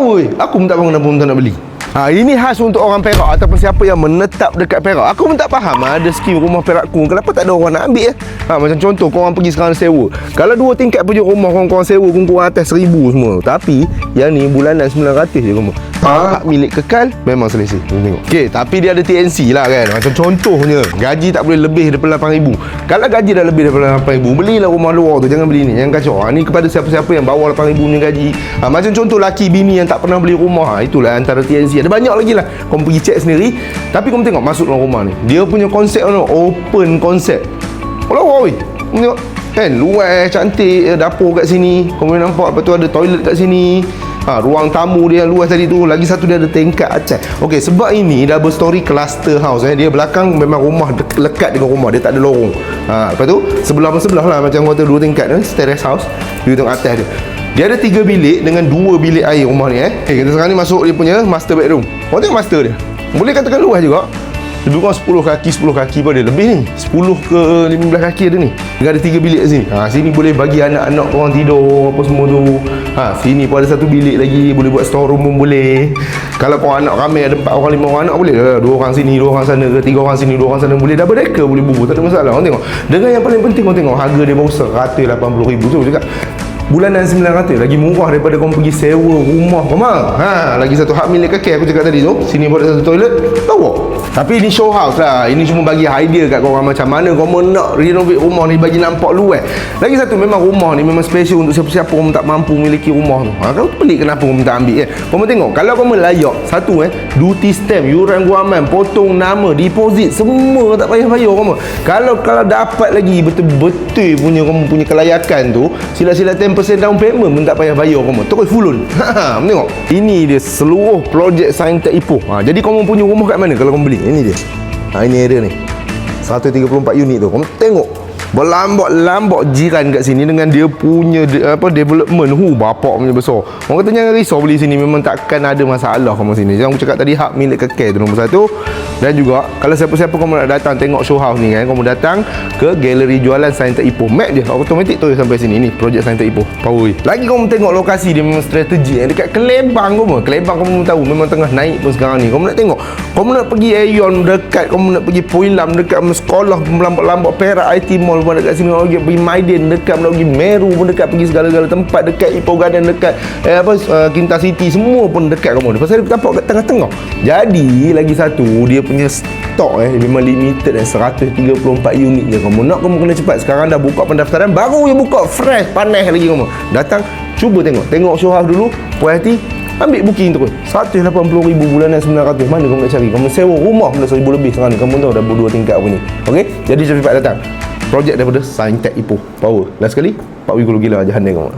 Power Aku pun tak faham kenapa tak nak beli Ha, ini khas untuk orang Perak ataupun siapa yang menetap dekat Perak. Aku pun tak faham ah, ada skim rumah Perakku. Kenapa tak ada orang nak ambil eh? Ha, macam contoh korang pergi sekarang sewa. Kalau dua tingkat punya rumah korang-korang sewa kurang atas seribu semua. Tapi yang ni bulanan 900 je rumah. Ha? Hak milik kekal memang selesa. Tengok. Okey, tapi dia ada TNC lah kan. Macam contohnya, gaji tak boleh lebih daripada 8000. Kalau gaji dah lebih daripada 8000, belilah rumah luar tu. Jangan beli ni. Jangan kacau. Ha, ni kepada siapa-siapa yang bawah 8000 punya gaji. Ha, macam contoh laki bini yang tak pernah beli rumah. Ha, itulah antara TNC. Ada banyak lagi lah. Kau pergi check sendiri. Tapi kau tengok masuk dalam rumah ni. Dia punya konsep ni open konsep. Kalau oi. Tengok kan luas cantik dapur kat sini. Kau boleh nampak lepas tu ada toilet kat sini. Ha, ruang tamu dia yang luas tadi tu Lagi satu dia ada tingkat acai Okey sebab ini double story cluster house eh. Dia belakang memang rumah de- lekat dengan rumah Dia tak ada lorong ha, Lepas tu sebelah-sebelah lah Macam kata dua tingkat ni Terrace house You tengok atas dia dia ada tiga bilik dengan dua bilik air rumah ni eh. Okay, kita sekarang ni masuk dia punya master bedroom. Kau tengok master dia. Boleh katakan luas juga. Lebih kurang 10 kaki 10 kaki pun ada. Lebih ni 10 ke 15 kaki ada ni. Dia ada 3 bilik sini. Ha, Sini boleh bagi anak-anak korang tidur Apa semua tu. Ha, Sini pun ada satu bilik lagi Boleh buat store room pun boleh. Kalau korang anak ramai Ada 4 orang 5 orang anak boleh. Lah Dua orang sini Dua orang sana ke Tiga orang sini Dua orang sana Boleh. Double decker Boleh bubur Tak ada masalah. Korang tengok. Dengan yang paling penting Korang tengok Harga dia baru 180,000 Tu cakap? Bulanan 900 Lagi murah daripada kau pergi sewa rumah. Kau mah ha, Lagi satu hak milik kekek aku cakap tadi tu. Sini pun ada satu toilet Tahu Tapi ini show house lah Ini cuma bagi idea kat korang Macam mana kau nak renovate rumah ni Bagi nampak luas Lagi satu memang rumah ni Memang special untuk siapa-siapa Orang tak mampu memiliki rumah tu ha, Kau pelik kenapa kau tak ambil eh Kau tengok Kalau kau layak Satu eh Duty stamp Yuran guaman Potong nama Deposit Semua tak payah bayar kau Kalau kalau dapat lagi Betul-betul punya Kau punya kelayakan tu Sila-sila 10% down payment pun tak payah bayar kamu. Terus fulun. Ha, tengok. Ini dia seluruh projek Saintek Ipoh. Ha, jadi kamu punya rumah kat mana kalau kamu beli? Ini dia. Ha, ini area ni. 134 unit tu. Kamu tengok. Berlambak-lambak jiran kat sini dengan dia punya de, apa development hu bapak punya besar. Orang kata jangan risau beli sini memang takkan ada masalah kamu sini. Jangan aku cakap tadi hak milik kekek tu nombor satu. Dan juga kalau siapa-siapa kamu nak datang tengok show house ni kan, kamu datang ke galeri jualan Saintek Ipoh. Map dia automatik tu sampai sini. Ni projek Saintek Ipoh. Power. Lagi kamu tengok lokasi dia memang strategi. Eh, dekat Kelebang kamu. Kelebang kamu tahu memang tengah naik pun sekarang ni. Kamu nak tengok. Kamu nak pergi Aeon dekat, kamu nak pergi Poilam dekat sekolah melambak-lambak Perak IT Mall pun dekat sini. Kamu pergi pergi Maiden dekat, nak pergi Meru pun dekat, pergi segala-gala tempat dekat Ipoh Garden dekat eh, apa uh, Kinta City semua pun dekat kamu. Pasal dia tampak kat tengah-tengah. Jadi lagi satu dia punya stok eh memang limited eh 134 unit je. Kamu nak kamu kena cepat. Sekarang dah buka pendaftaran baru je buka fresh panas lagi kamu. Datang cuba tengok. Tengok show house dulu puas hati ambil booking terus. 180,000 bulanan 900 mana kamu nak cari? Kamu sewa rumah pun dah 1000 lebih sekarang ni. Kamu tahu dah berdua tingkat apa ni. Ok jadi cepat datang projek daripada Saintek Ipoh Power. Last sekali Pak Wigulu gila jahan dia kamu